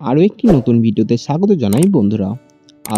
আরও একটি নতুন ভিডিওতে স্বাগত জানাই বন্ধুরা।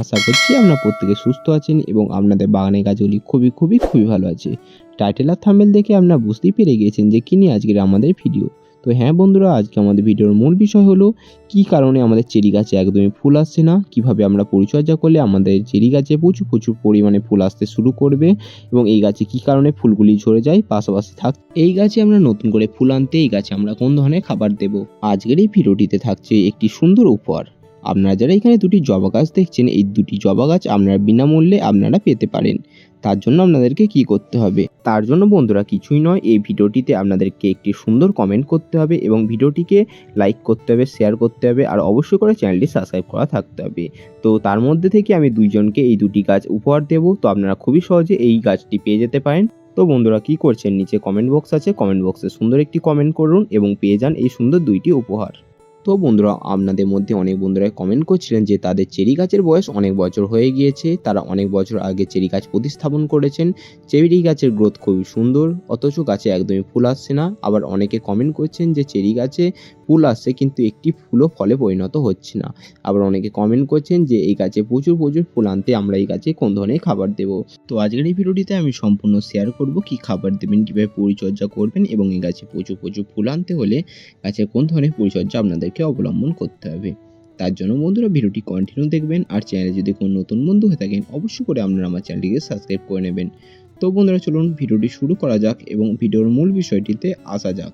আশা করছি আপনারা প্রত্যেকে সুস্থ আছেন এবং আপনাদের বাগানের গাছগুলি খুবই খুবই খুবই ভালো আছে। টাইটেল আর থামেল দেখে আপনারা বুঝতেই পেরে গিয়েছেন যে কী নিয়ে আজকের আমাদের ভিডিও। তো হ্যাঁ বন্ধুরা, আজকে আমাদের ভিডিওর মূল বিষয় হলো, কী কারণে আমাদের চেরি গাছে একদমই ফুল আসছে না? কীভাবে আমরা পরিচর্যা করলে আমাদের চেরি গাছে প্রচুর প্রচুর পরিমাণে ফুল আসতে শুরু করবে? এবং এই গাছে কী কারণে ফুলগুলি ঝরে যায়? পাশাপাশি থাক এই গাছে আমরা নতুন করে ফুল আনতে এই গাছে আমরা কোন ধরনের খাবার দেব? আজকের এই ভিডিওটিতে থাকছে একটি সুন্দর উপহার। আপনারা যারা এখানে দুটি জবা গাছ দেখছেন, এই দুটি জবা গাছ আপনারা বিনামূল্যে আপনারা পেতে পারেন। তার জন্য আপনাদেরকে কি করতে হবে? তার জন্য বন্ধুরা কিছুই নয়, এই ভিডিওটিতে আপনাদেরকে একটি সুন্দর কমেন্ট করতে হবে এবং ভিডিওটিকে লাইক করতে হবে শেয়ার করতে হবে আর অবশ্যই করে চ্যানেলটি সাবস্ক্রাইব করা থাকতে হবে। তো তার মধ্যে থেকে আমি দুইজনকে এই দুটি গাছ উপহার দেব, তো আপনারা খুবই সহজে এই গাছটি পেয়ে যেতে পারেন। তো বন্ধুরা কি করছেন? নিচে কমেন্ট বক্স আছে কমেন্ট বক্সে সুন্দর একটি কমেন্ট করুন এবং পেয়ে যান এই সুন্দর দুইটি উপহার। তো বন্ধুরা, আপনাদের মধ্যে অনেক বন্ধুরা কমেন্ট করছিলেন যে তাদের চেরি গাছের বয়স অনেক বছর হয়ে গিয়েছে। তারা অনেক বছর আগে চেরি গাছ প্রতিস্থাপন করেছেন। চেরি গাছের গ্রোথ খুবই সুন্দর, অথচ গাছে একদমই ফুল আসছে না। আবার অনেকে কমেন্ট করছেন যে চেরি গাছে ফুল আসছে কিন্তু একটি ফুলও ফলে পরিণত হচ্ছে না। আবার অনেকে কমেন্ট করছেন যে এই গাছে প্রচুর প্রচুর ফুল আনতে আমরা এই গাছে কোন ধরনের খাবার দেব? তো আজকের এই ভিডিওটিতে আমি সম্পূর্ণ শেয়ার করব কি খাবার দেবেন, কীভাবে পরিচর্যা করবেন এবং এই গাছে প্রচুর প্রচুর ফুল আনতে হলে গাছে কোন ধরনের পরিচর্যা আপনাদেরকে অবলম্বন করতে হবে। তার জন্য বন্ধুরা ভিডিওটি কন্টিনিউ দেখবেন আর চ্যানেলে যদি কোনো নতুন বন্ধু হয়ে থাকেন, অবশ্যই করে আপনারা আমার চ্যানেলটিকে সাবস্ক্রাইব করে নেবেন। তো বন্ধুরা চলুন ভিডিওটি শুরু করা যাক এবং ভিডিওর মূল বিষয়টিতে আসা যাক।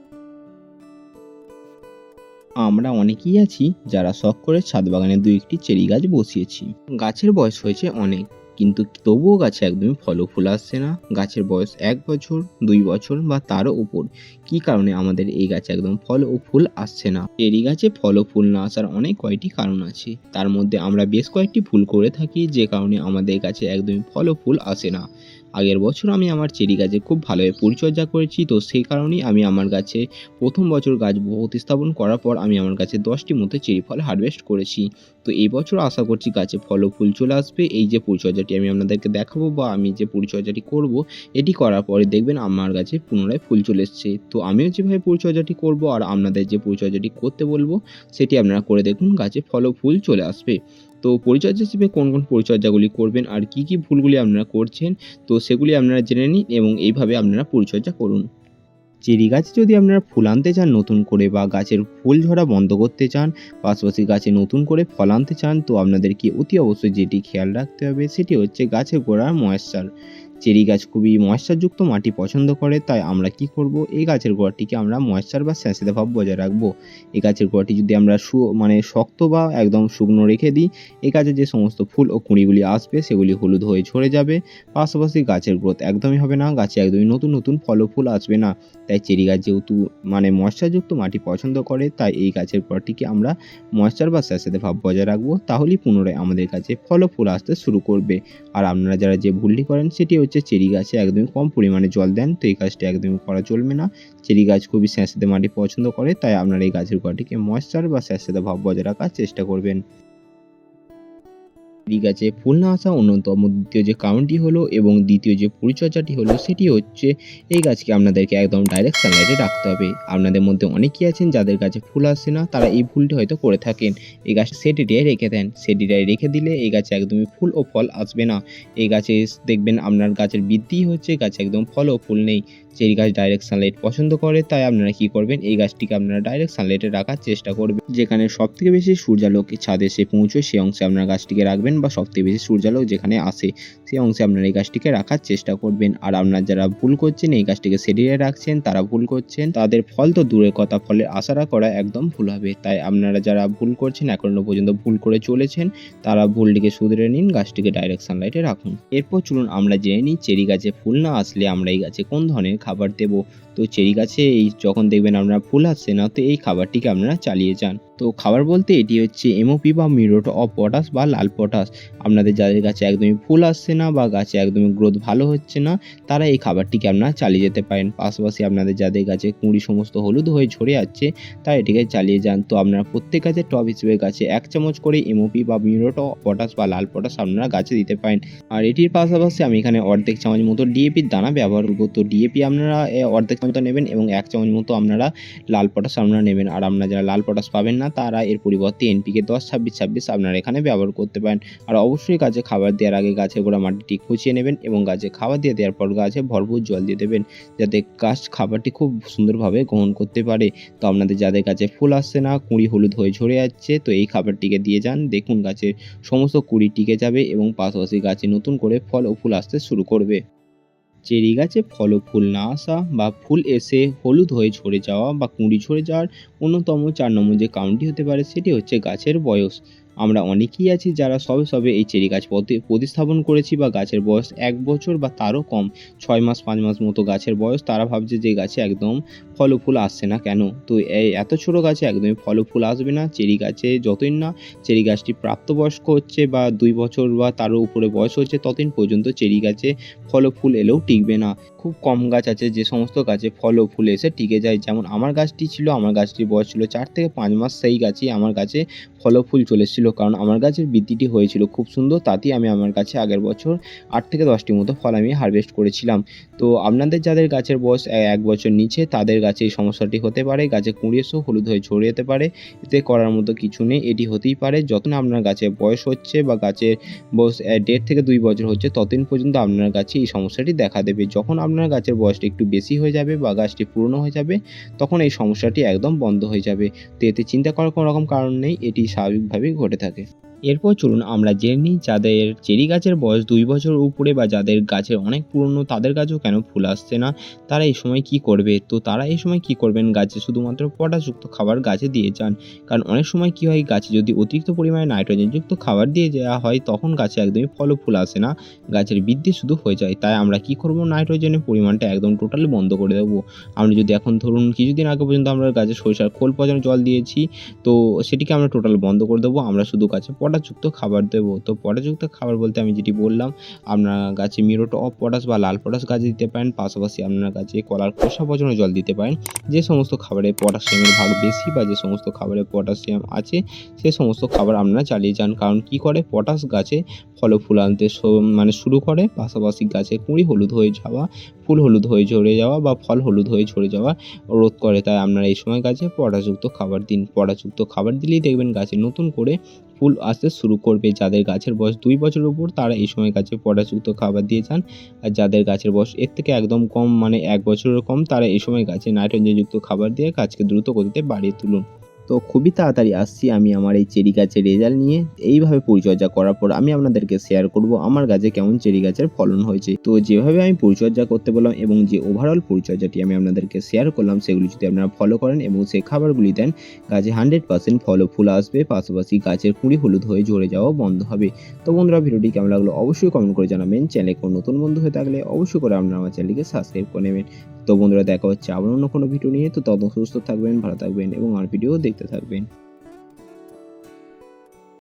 আমরা অনেকেই আছি যারা শখ করে ছাদ বাগানে দুই একটি চেরি গাছ বসিয়েছি। গাছের বয়স হয়েছে অনেক। কিন্তু তবুও গাছে একদমই ফল ফুল আসছে না। গাছের বয়স এক বছর, দুই বছর বা তারও উপর। কি কারণে আমাদের এই গাছে একদম ফল ও ফুল আসছে না? এরই গাছে ফল ও ফুল না আসার অনেক কয়টি কারণ আছে। তার মধ্যে আমরা বেশ কয়েকটি ফুল করে থাকি, যে কারণে আমাদের গাছে একদমই ফল ও ফুল আসে না। আগের বছর আমি আমার চেরি গাছে খুব ভালোভাবে পরিচর্যা করেছি, তো সেই কারণেই আমি আমার গাছে প্রথম বছর গাছ প্রতিস্থাপন করার পর আমি আমার গাছে দশটি মতো চেরি ফল হারভেস্ট করেছি। তো এই বছর আশা করছি গাছে ফল ও ফুল চলে আসবে। এই যে পরিচর্যাটি আমি আপনাদেরকে দেখাবো বা আমি যে পরিচর্যাটি করব, এটি করার পরে দেখবেন আমার গাছে পুনরায় ফুল চলে এসছে। তো আমিও যেভাবে পরিচর্যাটি করব আর আপনাদের যে পরিচর্যাটি করতে বলব, সেটি আপনারা করে দেখুন, গাছে ফল ও ফুল চলে আসবে। তো পরিচর্যা হিসেবে কোন কোন পরিচর্যাগুলি করবেন আর কি কি ভুলগুলি আপনারা করছেন, তো সেগুলি আপনারা জেনে নিন এবং এইভাবে আপনারা পরিচর্যা করুন। চেরি গাছে যদি আপনারা ফুল আনতে চান, নতুন করে বা গাছের ফুল ঝরা বন্ধ করতে চান, পাশাপাশি গাছে নতুন করে ফল আনতে চান, তো আপনাদেরকে অতি অবশ্যই যেটি খেয়াল রাখতে হবে সেটি হচ্ছে গাছের গোড়ার ময়েশ্চার। চেরি গাছ খুবই ময়েশ্চারযুক্ত মাটি পছন্দ করে, তাই আমরা কি করব? এই গাছের গোড়াটিকে আমরা ময়েশ্চার বা স্যাঁচেদা ভাব বজায় রাখব। এই গাছের গোড়াটি যদি আমরা সু মানে শক্ত বা একদম শুকনো রেখে দিই, এই গাছে যে সমস্ত ফুল ও কুঁড়িগুলি আসবে, সেগুলি হলুদ হয়ে ঝরে যাবে। পাশাপাশি গাছের গ্রোথ একদমই হবে না, গাছে একদমই নতুন নতুন ফল ফুল আসবে না। তাই চেরি গাছ যেহেতু মানে ময়েশ্চারযুক্ত মাটি পছন্দ করে, তাই এই গাছের গোড়াটিকে আমরা ময়েশ্চার বা স্যাঁচেদা ভাব বজায় রাখব। তাহলেই পুনরায় আমাদের কাছে ফল ফুল আসতে শুরু করবে। আর আপনারা যারা যে ভুলটি করেন সেটি হচ্ছে চেরি গাছে একদমই কম পরিমাণে জল দেন, তো এই কাজটি একদমই করা চলবে না। চেরি গাছ খুবই স্যাঁতস্যাঁতে মাটি পছন্দ করে, তাই আপনারা এই গাছের গোড়াটিকে ময়েশ্চার বা স্যাঁতস্যাঁতে ভাব বজায় রাখার চেষ্টা করবেন। চেরি গাছে ফুল না আসা অন্যতম। দ্বিতীয় যে কারণটি হলো এবং দ্বিতীয় যে পরিচর্যাটি হলো সেটি হচ্ছে এই গাছকে আপনাদেরকে একদম ডাইরেক্ট সানলাইটে রাখতে হবে। আপনাদের মধ্যে অনেকেই আছেন যাদের গাছে ফুল আসে না, তারা এই ভুলটি হয়তো করে থাকেন। এই গাছ সেটিটাই রেখে দেন। সেটিটাই রেখে দিলে এই গাছে একদমই ফুল ও ফল আসবে না। এই গাছে দেখবেন আপনার গাছের বৃদ্ধি হচ্ছে, গাছে একদম ফল ও ফুল নেই। চেরি গাছ ডাইরেক্ট সানলাইট পছন্দ করে, তাই আপনারা কি করবেন? এই গাছটিকে আপনারা ডাইরেক্ট সানলাইটে রাখার চেষ্টা করবেন। যেখানে সবথেকে বেশি সূর্যালোক ছাদে এসে পৌঁছয় সেই অংশে আপনারা গাছটিকে রাখবেন। বা সব থেকে বেশি সূর্যালোক যেখানে আসে সেই অংশে আপনারা এই গাছটিকে রাখার চেষ্টা করবেন। আর আপনার যারা ভুল করছেন, এই গাছটিকে সেডিয়ে রাখছেন, তারা ভুল করছেন, তাদের ফল তো দূরের কথা, ফলে আশারা করা একদম ভুল হবে। তাই আপনারা যারা ভুল করছেন, এখনও পর্যন্ত ভুল করে চলেছেন, তারা ভুলটিকে শুধরে নিন, গাছটিকে ডাইরেক্ট সানলাইটে রাখুন। এরপর চলুন আমরা জেনে নিই, চেরি গাছে ফুল না আসলে আমরা এই গাছে কোন ধরনের খাবার দেব? তো চেরি গাছে এই যখন দেখবেন আপনারা ফুল আসছে না, তো এই খাবারটিকে আপনারা চালিয়ে যান। তো খাবার বলতে এটি হচ্ছে এমওপি বা মিরোট অফ পটাশ বা লাল পটাশ আপনাদের যাদের গাছে একদমই ফুল আসছে না বা গাছে একদমই গ্রোথ ভালো হচ্ছে না, তারা এই খাবারটিকে আপনারা চালিয়ে যেতে পারেন। পাশাপাশি আপনাদের যাদের গাছে কুঁড়ি সমস্ত হলুদ হয়ে ঝরে যাচ্ছে, তারা এটিকে চালিয়ে যান। তো আপনারা প্রত্যেক গাছের টপ হিসেবে গাছে এক চামচ করে এমওপি বা মিরোট অফ পটাশ বা লাল পটাশ আপনারা গাছে দিতে পারেন। আর এটির পাশাপাশি আমি এখানে অর্ধেক চামচ মতো ডিএপির দানা ব্যবহার করব। তো ডিএপি আপনারা অর্ধেক চামচ নেবেন এবং এক চামচ মতো আপনারা লাল পটাশ আপনারা নেবেন। আর আপনারা যারা লাল পটাশ পাবেন না তারা এর পরিবর্তে এনপিকে দশ, ছাব্বিশ ছাব্বিশ আপনারা এখানে ব্যবহার করতে পারেন। আর অবশ্যই গাছে খাবার দেওয়ার আগে গাছের গোড়া মাটিটি খুঁচিয়ে নেবেন এবং গাছে খাবার দিয়ে দেওয়ার পর গাছে ভরপুর জল দিয়ে দেবেন যাতে গাছ খাবারটি খুব সুন্দরভাবে গ্রহণ করতে পারে। তো আপনাদের যাদের গাছে ফুল আসছে না, কুঁড়ি হলুদ হয়ে ঝরে যাচ্ছে, তো এই খাবারটিকে দিয়ে যান। দেখুন গাছের সমস্ত কুঁড়ি টিকে যাবে এবং পাশাপাশি গাছে নতুন করে ফল ও ফুল আসতে শুরু করবে। চেরি গাছে ফল ও ফুল না আসা বা ফুল এসে হলুদ হয়ে ঝরে যাওয়া বা কুঁড়ি ঝরে যাওয়ার অন্যতম চার নম্বর যে কারণটি হতে পারে সেটি হচ্ছে গাছের বয়স। আমরা অনেকেই আছি যারা সবে সবে এই চেরি গাছ প্রতি- প্রতিস্থাপন করেছি বা গাছের বয়স এক বছর বা তারও কম। ছয় মাস, পাঁচ মাস মতো গাছের বয়স, তারা ভাবছে যে গাছে একদম ফল ফুল আসছে না কেন? তো এই এত ছোট গাছে একদমই ফল ফুল আসবে না। চেরি গাছে যতদিন না চেরি গাছটি প্রাপ্তবয়স্ক হচ্ছে বা দুই বছর বা তারও উপরে বয়স হচ্ছে, ততদিন পর্যন্ত চেরি গাছে ফল ফুল এলেও টিকবে না। খুব কম গাছ আছে, যে সমস্ত গাছে ফল ও ফুল এসে টিকে যায়। যেমন আমার গাছটি ছিল, আমার গাছটির বয়স ছিল চার থেকে পাঁচ মাস, সেই গাছই আমার গাছে ফল ফুল চলে কারণ আমার গাছের বৃদ্ধিটি হয়েছিল খুব সুন্দর, তাতেই আমি আমার কাছে আগের বছর আট থেকে দশটি মতো ফল আমি হারভেস্ট করেছিলাম। তো আপনাদের যাদের গাছের বয়স এক বছর নিচে, তাদের গাছে এই সমস্যাটি হতে পারে। গাছে কুঁড়ি এসেও হলুদ হয়ে ঝরে যেতে পারে। এতে করার মতো কিছু নেই, এটি হতেই পারে। যত না আপনার গাছে বয়স হচ্ছে বা গাছের বয়স দেড় থেকে দুই বছর হচ্ছে, ততদিন পর্যন্ত আপনার গাছে এই সমস্যাটি দেখা দেবে। যখন আপনার গাছের বয়সটা একটু বেশি হয়ে যাবে বা গাছটি পুরনো হয়ে যাবে, তখন এই সমস্যাটি একদম বন্ধ হয়ে যাবে। তো এতে চিন্তা করার কোনো রকম কারণ নেই, এটি স্বাভাবিকভাবেই ঘটে থাকে। এরপর চলুন আমরা জেনে নিই যাদের চেরি গাছের বয়স দুই বছর উপরে বা যাদের গাছের অনেক পুরনো, তাদের গাছেও কেন ফুল আসছে না? তারা এই সময় কি করবে? তো তারা এই সময় কি করবেন? গাছে শুধুমাত্র পটাশযুক্ত খাবার গাছে দিয়ে যান। কারণ অনেক সময় কি হয়, গাছে যদি অতিরিক্ত পরিমাণে নাইট্রোজেনযুক্ত খাবার দিয়ে দেওয়া হয়, তখন গাছে একদমই ফল ফুল আসে না। গাছের বৃদ্ধি শুধু হয়ে যায়। তাই আমরা কি করব? নাইট্রোজেনের পরিমাণটা একদম টোটালি বন্ধ করে দেবো। আমরা যদি এখন ধরুন কিছুদিন আগে পর্যন্ত আমরা গাছে সরিষার খোল পচানো জল দিয়েছি, তো সেটিকে আমরা টোটাল বন্ধ করে দেবো। আমরা শুধু গাছে পটাশযুক্ত খাবার দেবো। তো পটাশযুক্ত খাবার বলতে আমি যেটি বললাম, আপনার গাছে মিরোটো অফ পটাশ বা লাল পটাশ গাছে দিতে পারেন, পাশাপাশি আপনার গাছে কলার খোসা পচানো জল দিতে পারেন। যে সমস্ত খাবারে পটাশিয়ামের ভাগ বেশি বা যে সমস্ত খাবারে পটাশিয়াম আছে, সে সমস্ত খাবার আপনারা চালিয়ে যান। কারণ কি করে? পটাশ গাছে ফল ফুল আনতে মানে শুরু করে, পাশাপাশি গাছে কুঁড়ি, হলুদ হয়ে যাওয়া ফুল হলুদ হয়ে ঝরে যাওয়া বা ফল হলুদ হয়ে ঝরে যাওয়া রোধ করে। তাই আপনারা এই সময় গাছে পটাশযুক্ত খাবার দিন। পটাশযুক্ত খাবার দিলেই দেখবেন গাছে নতুন করে ফুল আসতে শুরু করবে। যাদের গাছের বয়স দুই বছরের উপর, তারা এই সময় গাছে পটাশযুক্ত খাবার দিয়ে যান। আর যাদের গাছের বয়স এর থেকে একদম কম মানে এক বছরের কম, তারা এই সময় গাছে নাইট্রোজেনযুক্ত খাবার দিয়ে গাছকে দ্রুত গতিতে বাড়িয়ে তুলুন। তো খুবই তাড়াতাড়ি আসছি। আমি আমার এই চেরি গাছের রেজাল্ট নিয়ে এইভাবে পরিচর্যা করার পর আমি আপনাদেরকে শেয়ার করব আমার গাছে কেমন চেরি গাছের ফলন হয়েছে। তো যেভাবে আমি পরিচর্যা করতে বললাম এবং যে ওভারঅল পরিচর্যাটি আমি আপনাদেরকে শেয়ার করলাম, সেগুলি যদি আপনারা ফলো করেন এবং সেই খাবারগুলি দেন, গাছে হান্ড্রেড পার্সেন্ট ফল ফুল আসবে, পাশাপাশি গাছের কুঁড়ি হলুদ হয়ে ঝরে যাওয়া বন্ধ হবে। তো বন্ধুরা, ভিডিওটি কেমন লাগল অবশ্যই কমেন্ট করে জানাবেন। চ্যানেলে কোনো নতুন বন্ধু হয়ে থাকলে অবশ্যই করে আপনারা আমার চ্যানেলকে সাবস্ক্রাইব করে নেবেন। তো বন্ধুরা, দেখা হচ্ছে আবার অন্য কোনো ভিডিও নিয়ে। তো তত সুস্থ থাকবেন, ভালো থাকবেন এবং আর ভিডিও দেখতে থাকবেন।